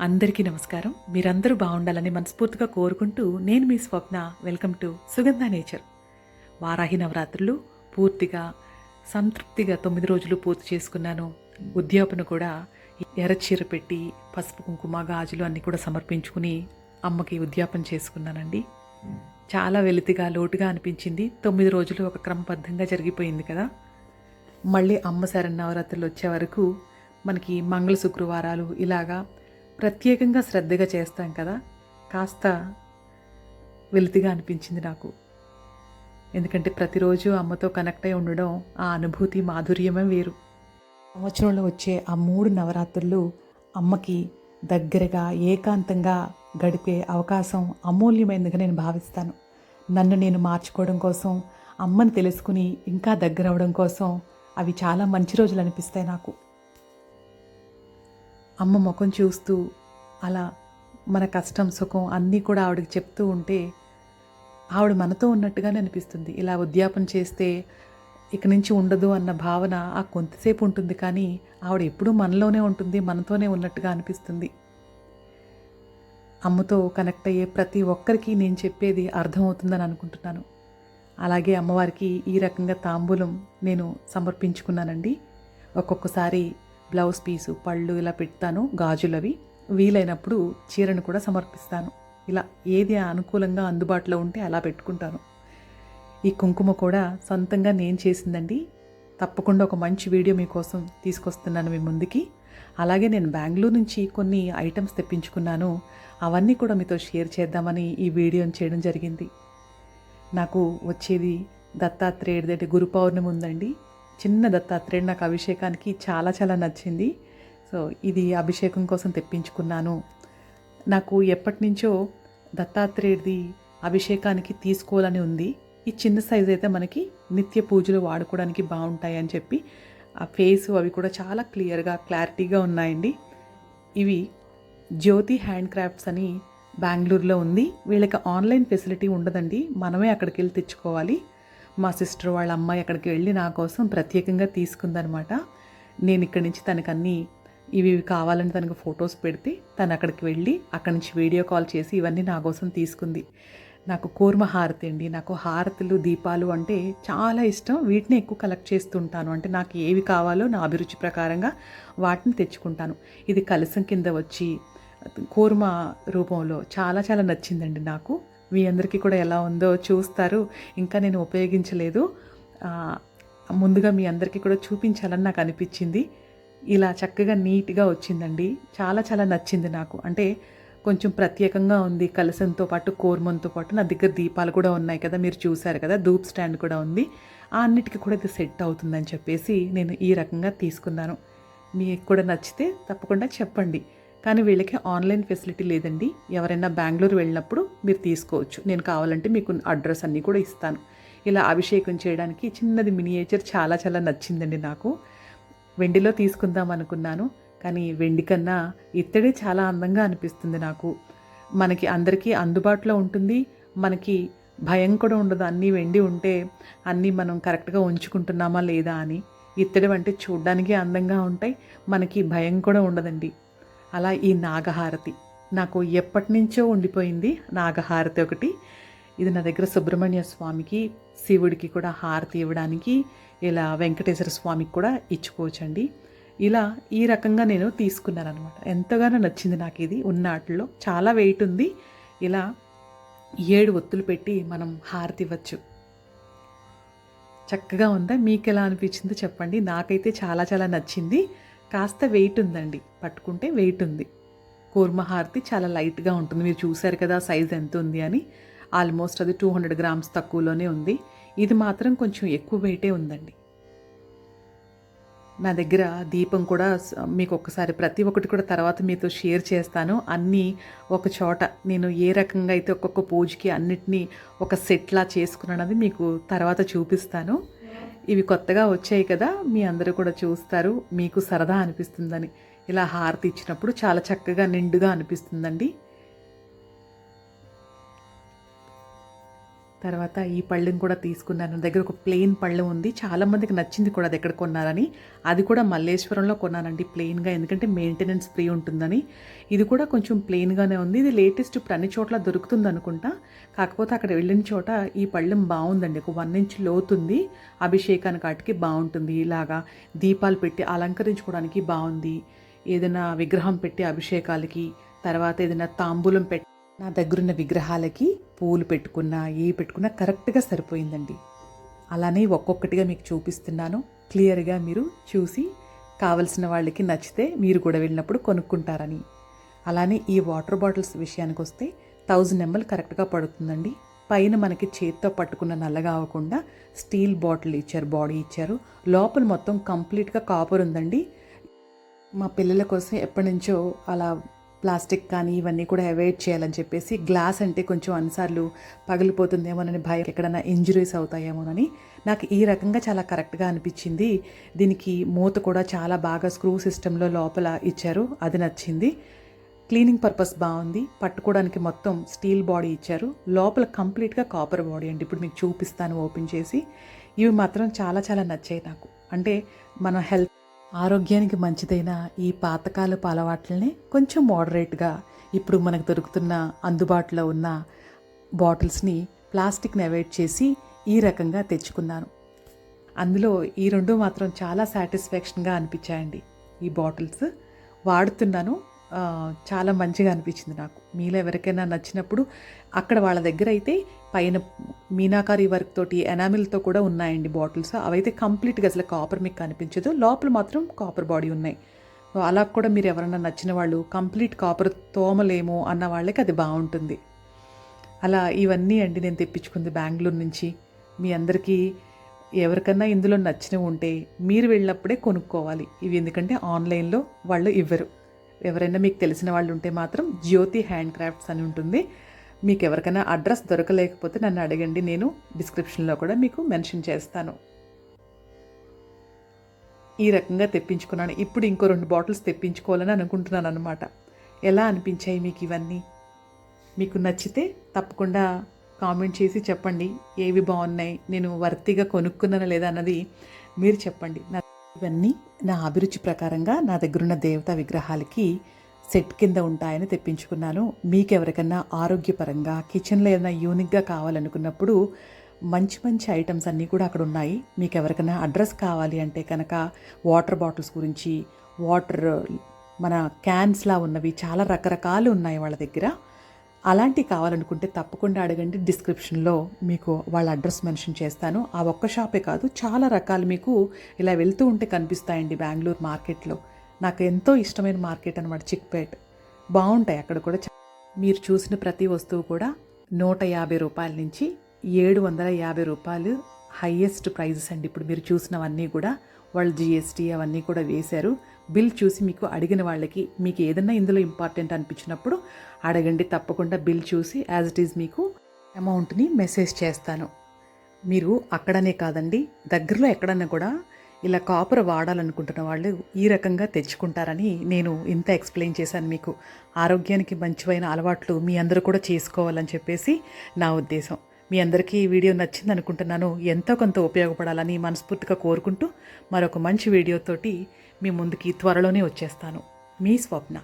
అందరికీ నమస్కారం. మీరందరూ బాగుండాలని మనస్ఫూర్తిగా కోరుకుంటూ నేను మీ Swapna. Welcome to Sugandha nature. Varahi నవరాత్రులు పూర్తిగా సంతృప్తిగా తొమ్మిది రోజులు పూర్తి చేసుకున్నాను. ఉద్యాపన కూడా ఎర్రచీర పెట్టి పసుపు కుంకుమ గాజులు అన్నీ కూడా సమర్పించుకుని అమ్మకి ఉద్యాపన చేసుకున్నానండి. చాలా వెలితిగా లోటుగా అనిపించింది. తొమ్మిది రోజులు ఒక క్రమబద్ధంగా జరిగిపోయింది కదా. మళ్ళీ అమ్మ శరణ్ నవరాత్రులు వచ్చే వరకు మనకి మంగళ శుక్రవారాలు ఇలాగా ప్రత్యేకంగా శ్రద్ధగా చేస్తాం కదా. కాస్త వెలితిగా అనిపించింది నాకు. ఎందుకంటే ప్రతిరోజు అమ్మతో కనెక్ట్ అయి ఉండడం ఆ అనుభూతి మాధుర్యమే వేరు. సంవత్సరంలో వచ్చే ఆ మూడు నవరాత్రులు అమ్మకి దగ్గరగా ఏకాంతంగా గడిపే అవకాశం అమూల్యమైనదిగా నేను భావిస్తాను. నన్ను నేను మార్చుకోవడం కోసం అమ్మని తెలుసుకుని ఇంకా దగ్గర అవడం కోసం అవి చాలా మంచి రోజులు అనిపిస్తాయి నాకు. అమ్మ ముఖం చూస్తూ అలా మన కష్టం సుఖం అన్నీ కూడా ఆవిడకి చెప్తూ ఉంటే ఆవిడ మనతో ఉన్నట్టుగానే అనిపిస్తుంది. ఇలా ఉద్యాపన చేస్తే ఇక నుంచి ఉండదు అన్న భావన ఆ కొంతసేపు ఉంటుంది కానీ ఆవిడ ఎప్పుడూ మనలోనే ఉంటుంది మనతోనే ఉన్నట్టుగా అనిపిస్తుంది. అమ్మతో కనెక్ట్ అయ్యే ప్రతి ఒక్కరికి నేను చెప్పేది అర్థమవుతుందని అనుకుంటున్నాను. అలాగే అమ్మవారికి ఈ రకంగా తాంబూలం నేను సమర్పించుకున్నానండి. ఒక్కొక్కసారి బ్లౌజ్ పీసు పళ్ళు ఇలా పెడతాను గాజులవి. వీలైనప్పుడు చీరను కూడా సమర్పిస్తాను. ఇలా ఏది అనుకూలంగా అందుబాటులో ఉంటే అలా పెట్టుకుంటాను. ఈ కుంకుమ కూడా సొంతంగా నేను చేసిందండి. తప్పకుండా ఒక మంచి వీడియో మీకోసం తీసుకొస్తున్నాను మీ ముందుకి. అలాగే నేను బెంగళూరు నుంచి కొన్ని ఐటమ్స్ తెప్పించుకున్నాను. అవన్నీ కూడా మీతో షేర్ చేద్దామని ఈ వీడియోని చేయడం జరిగింది. నాకు వచ్చేది దత్తాత్రేయుడి దగ్గర గురు పౌర్ణమి ఉందండి. చిన్న దత్తాత్రేయుడు నాకు అభిషేకానికి చాలా చాలా నచ్చింది. సో ఇది అభిషేకం కోసం తెప్పించుకున్నాను. నాకు ఎప్పటి నుంచో దత్తాత్రేయుడిది అభిషేకానికి తీసుకోవాలని ఉంది. ఈ చిన్న సైజ్ అయితే మనకి నిత్య పూజలు వాడుకోవడానికి బాగుంటాయి అని చెప్పి ఆ ఫేస్ అవి కూడా చాలా క్లియర్గా క్లారిటీగా ఉన్నాయండి. ఇవి జ్యోతి హ్యాండ్ క్రాఫ్ట్స్ అని బెంగళూరులో ఉంది. వీళ్ళకి ఆన్లైన్ ఫెసిలిటీ ఉండదండి. మనమే అక్కడికి వెళ్ళి తెచ్చుకోవాలి. మా సిస్టర్ వాళ్ళ అమ్మాయి అక్కడికి వెళ్ళి నా కోసం ప్రత్యేకంగా తీసుకుందనమాట. నేను ఇక్కడి నుంచి తనకు అన్నీ ఇవి ఇవి కావాలని తనకు ఫొటోస్ పెడితే తను అక్కడికి వెళ్ళి అక్కడి నుంచి వీడియో కాల్ చేసి ఇవన్నీ నా కోసం తీసుకుంది. నాకు కూర్మ హారతి అండి. నాకు హారతులు దీపాలు అంటే చాలా ఇష్టం. వీటిని ఎక్కువ కలెక్ట్ చేస్తుంటాను. అంటే నాకు ఏవి కావాలో నా అభిరుచి ప్రకారంగా వాటిని తెచ్చుకుంటాను. ఇది కలసం కింద వచ్చి కూర్మ రూపంలో చాలా చాలా నచ్చిందండి నాకు. మీ అందరికీ కూడా ఎలా ఉందో చూస్తారు. ఇంకా నేను ఉపయోగించలేదు. ముందుగా మీ అందరికీ కూడా చూపించాలని నాకు అనిపించింది. ఇలా చక్కగా నీట్గా వచ్చిందండి. చాలా చాలా నచ్చింది నాకు. అంటే కొంచెం ప్రత్యేకంగా ఉంది కలసంతో పాటు కోర్మంతో పాటు. నా దగ్గర దీపాలు కూడా ఉన్నాయి కదా మీరు చూశారు కదా ధూప్ స్టాండ్ కూడా ఉంది. ఆ అన్నిటికీ కూడా ఇది సెట్ అవుతుందని చెప్పేసి నేను ఈ రకంగా తీసుకున్నాను. మీకు కూడా నచ్చితే తప్పకుండా చెప్పండి. కానీ వీళ్ళకి ఆన్లైన్ ఫెసిలిటీ లేదండి. ఎవరైనా బెంగళూరు వెళ్ళినప్పుడు మీరు తీసుకోవచ్చు. నేను కావాలంటే మీకు అడ్రస్ అన్నీ కూడా ఇస్తాను. ఇలా అభిషేకం చేయడానికి చిన్నది మినియేచర్ చాలా చాలా నచ్చిందండి నాకు. వెండిలో తీసుకుందాం అనుకున్నాను. కానీ వెండి కన్నా ఇత్తడే చాలా అందంగా అనిపిస్తుంది నాకు. మనకి అందరికీ అందుబాటులో ఉంటుంది. మనకి భయం కూడా ఉండదు. అన్నీ వెండి ఉంటే అన్నీ మనం కరెక్ట్గా ఉంచుకుంటున్నామా లేదా అని. ఇత్తడి అంటే చూడ్డానికి అందంగా ఉంటాయి. మనకి భయం కూడా ఉండదండి. అలా ఈ నాగహారతి నాకు ఎప్పటి నుంచో ఉండిపోయింది. నాగహారతి ఒకటి. ఇది నా దగ్గర సుబ్రహ్మణ్య స్వామికి శివుడికి కూడా హారతి ఇవ్వడానికి ఇలా వెంకటేశ్వర స్వామికి కూడా ఇచ్చుకోవచ్చండి. ఇలా ఈ రకంగా నేను తీసుకున్నాను అనమాట ఎంతగానో నచ్చింది నాకు ఇది. ఉన్న వాటిలో చాలా వెయిట్ ఉంది. ఇలా ఏడు ఒత్తులు పెట్టి మనం హారతి ఇవ్వచ్చు. చక్కగా ఉందా? మీకు ఎలా అనిపించిందో చెప్పండి. నాకైతే చాలా చాలా నచ్చింది. కాస్త వెయిట్ ఉందండి. పట్టుకుంటే వెయిట్ ఉంది. కూర్మ హారతి చాలా లైట్గా ఉంటుంది. మీరు చూశారు కదా సైజ్ ఎంత ఉంది అని. ఆల్మోస్ట్ అది టూ హండ్రెడ్ గ్రామ్స్ తక్కువలోనే ఉంది. ఇది మాత్రం కొంచెం ఎక్కువ వెయిటే ఉందండి. నా దగ్గర దీపం కూడా మీకు ఒక్కసారి ప్రతి ఒక్కటి కూడా తర్వాత మీతో షేర్ చేస్తాను. అన్నీ ఒక చోట నేను ఏ రకంగా అయితే ఒక్కొక్క పూజకి అన్నిటినీ ఒక సెట్లా చేసుకున్నానది మీకు తర్వాత చూపిస్తాను. ఇవి కొత్తగా వచ్చాయి కదా మీ అందరూ కూడా చూస్తారు. మీకు సరదా అనిపిస్తుందని. ఇలా హారతి ఇచ్చినప్పుడు చాలా చక్కగా నిండుగా అనిపిస్తుందండి. తర్వాత ఈ పళ్ళెం కూడా తీసుకున్నాను. దగ్గర ఒక ప్లెయిన్ పళ్ళు ఉంది. చాలామందికి నచ్చింది కూడా అది ఎక్కడ కొన్నారని. అది కూడా మల్లేశ్వరంలో కొన్నానండి ప్లెయిన్గా. ఎందుకంటే మెయింటెనెన్స్ ఫ్రీ ఉంటుందని. ఇది కూడా కొంచెం ప్లెయిన్గానే ఉంది. ఇది లేటెస్ట్ ఇప్పుడు అన్ని చోట్ల దొరుకుతుంది అనుకుంటా. కాకపోతే అక్కడ వెళ్ళిన చోట ఈ పళ్ళెం బాగుందండి. ఒక వన్ ఇంచ్ లోతుంది అభిషేకానికి వాటికి బాగుంటుంది. ఇలాగా దీపాలు పెట్టి అలంకరించుకోవడానికి బాగుంది. ఏదైనా విగ్రహం పెట్టి అభిషేకాలకి తర్వాత ఏదైనా తాంబూలం పెట్టి నా దగ్గరున్న విగ్రహాలకి పూలు పెట్టుకున్నా ఏ పెట్టుకున్నా కరెక్ట్గా సరిపోయిందండి. అలానే ఒక్కొక్కటిగా మీకు చూపిస్తున్నాను. క్లియర్గా మీరు చూసి కావలసిన వాళ్ళకి నచ్చితే మీరు కూడా వెళ్ళినప్పుడు కొనుక్కుంటారని. అలానే ఈ వాటర్ బాటిల్స్ విషయానికి వస్తే థౌజండ్ ఎంఎల్ కరెక్ట్గా పడుతుందండి. పైన మనకి చేత్తో పట్టుకున్న నల్లగా అవ్వకుండా స్టీల్ బాటిల్ ఇచ్చారు బాడీ ఇచ్చారు. లోపల మొత్తం కంప్లీట్గా కాపర్ ఉందండి. మా పిల్లల కోసం ఎప్పటి నుంచో అలా ప్లాస్టిక్ కానీ ఇవన్నీ కూడా అవాయిడ్ చేయాలని చెప్పేసి గ్లాస్ అంటే కొంచెం అన్నిసార్లు పగిలిపోతుందేమోనని భయం. ఎక్కడైనా ఇంజురీస్ అవుతాయేమోనని నాకు ఈ రకంగా చాలా కరెక్ట్గా అనిపించింది. దీనికి మూత కూడా చాలా బాగా స్క్రూ సిస్టంలో లోపల ఇచ్చారు. అది నచ్చింది. క్లీనింగ్ పర్పస్ బాగుంది. పట్టుకోవడానికి మొత్తం స్టీల్ బాడీ ఇచ్చారు. లోపల కంప్లీట్గా కాపర్ బాడీ అండి. ఇప్పుడు మీకు చూపిస్తాను ఓపెన్ చేసి. ఇవి మాత్రం చాలా చాలా నచ్చాయి నాకు. అంటే మన హెల్త్ ఆరోగ్యానికి మంచిదైన ఈ పాతకాలపు అలవాట్లని కొంచెం మోడరేట్గా ఇప్పుడు మనకు దొరుకుతున్న అందుబాటులో ఉన్న బాటిల్స్ని ప్లాస్టిక్ని అవాయిడ్ చేసి ఈ రకంగా తెచ్చుకున్నాను. అందులో ఈ రెండు మాత్రం చాలా సాటిస్ఫాక్షన్గా అనిపించాయండి. ఈ బాటిల్స్ వాడుతున్నాను చాలా మంచిగా అనిపించింది నాకు. మీలో ఎవరికైనా నచ్చినప్పుడు అక్కడ వాళ్ళ దగ్గర అయితే పైన మీనాకారి వర్క్ తోటి ఎనామిల్తో కూడా ఉన్నాయండి బాటిల్స్. అవైతే కంప్లీట్గా అసలు కాపర్ మీకు కనిపించదు. లోపల మాత్రం కాపర్ బాడీ ఉన్నాయి. అలా కూడా మీరు ఎవరైనా నచ్చిన వాళ్ళు కంప్లీట్ కాపర్ తోమలేమో అన్న వాళ్ళకి అది బాగుంటుంది. అలా ఇవన్నీ అండి నేను తెప్పించుకుంది బెంగళూరు నుంచి. మీ అందరికీ ఎవరికన్నా ఇందులో నచ్చినవి ఉంటే మీరు వెళ్ళినప్పుడే కొనుక్కోవాలి. ఇవి ఎందుకంటే ఆన్లైన్లో వాళ్ళు ఇవ్వరు. ఎవరైనా మీకు తెలిసిన వాళ్ళు ఉంటే మాత్రం జ్యోతి హ్యాండ్ క్రాఫ్ట్స్ అని ఉంటుంది. మీకు ఎవరికైనా అడ్రస్ దొరకలేకపోతే నన్ను అడగండి నేను డిస్క్రిప్షన్లో కూడా మీకు మెన్షన్ చేస్తాను. ఈ రకంగా తెప్పించుకున్నాను. ఇప్పుడు ఇంకో రెండు బాటిల్స్ తెప్పించుకోవాలని అనుకుంటున్నాను అనమాట ఎలా అనిపించాయి మీకు ఇవన్నీ? మీకు నచ్చితే తప్పకుండా కామెంట్ చేసి చెప్పండి. ఏవి బాగున్నాయి? నేను వర్తిగా కొనుక్కున్నానా లేదా అన్నది మీరు చెప్పండి. నా ఇవన్నీ నా అభిరుచి ప్రకారంగా నా దగ్గరున్న దేవతా విగ్రహాలకి సెట్ కింద ఉంటాయని తెప్పించుకున్నాను. మీకెవరికన్నా ఆరోగ్యపరంగా కిచెన్లో ఏదైనా యూనిక్గా కావాలనుకున్నప్పుడు మంచి మంచి ఐటమ్స్ అన్నీ కూడా అక్కడ ఉన్నాయి. మీకు ఎవరికైనా అడ్రస్ కావాలి అంటే కనుక వాటర్ బాటిల్స్ గురించి వాటర్ మన క్యాన్స్లా ఉన్నవి చాలా రకరకాలు ఉన్నాయి వాళ్ళ దగ్గర. అలాంటివి కావాలనుకుంటే తప్పకుండా అడగండి. డిస్క్రిప్షన్లో మీకు వాళ్ళ అడ్రస్ మెన్షన్ చేస్తాను. ఆ ఒక్క షాపే కాదు చాలా రకాలు మీకు ఇలా వెళ్తూ ఉంటే కనిపిస్తాయండి బెంగళూరు మార్కెట్లో. నాకు ఎంతో ఇష్టమైన మార్కెట్ అనమాట చిక్పేట్. బాగుంటాయి అక్కడ కూడా. మీరు చూసిన ప్రతి వస్తువు కూడా నూట యాభై రూపాయల నుంచి ఏడు వందల యాభై రూపాయలు హయ్యెస్ట్ ప్రైజెస్ అండి. ఇప్పుడు మీరు చూసినవన్నీ కూడా వాళ్ళు జిఎస్టీ అవన్నీ కూడా వేశారు. బిల్ చూసి మీకు అడిగిన వాళ్ళకి మీకు ఏదన్నా ఇందులో ఇంపార్టెంట్ అనిపించినప్పుడు అడగండి. తప్పకుండా బిల్ చూసి యాజ్ ఇట్ ఈజ్ మీకు అమౌంట్ని మెసేజ్ చేస్తాను. మీరు అక్కడనే కాదండి దగ్గరలో ఎక్కడన్నా కూడా ఇలా కాపర్ వాడాలనుకుంటున్న వాళ్ళు ఈ రకంగా తెచ్చుకుంటారని నేను ఇంత ఎక్స్ప్లెయిన్ చేశాను మీకు. ఆరోగ్యానికి మంచివైన అలవాట్లు మీ అందరూ కూడా చేసుకోవాలని చెప్పేసి నా ఉద్దేశం. మీ అందరికీ ఈ వీడియో నచ్చింది అనుకుంటున్నాను ఎంతో కొంత ఉపయోగపడాలని మనస్ఫూర్తిగా కోరుకుంటూ మరొక మంచి వీడియోతోటి మీ ముందుకి త్వరలోనే వచ్చేస్తాను. మీ స్వప్న.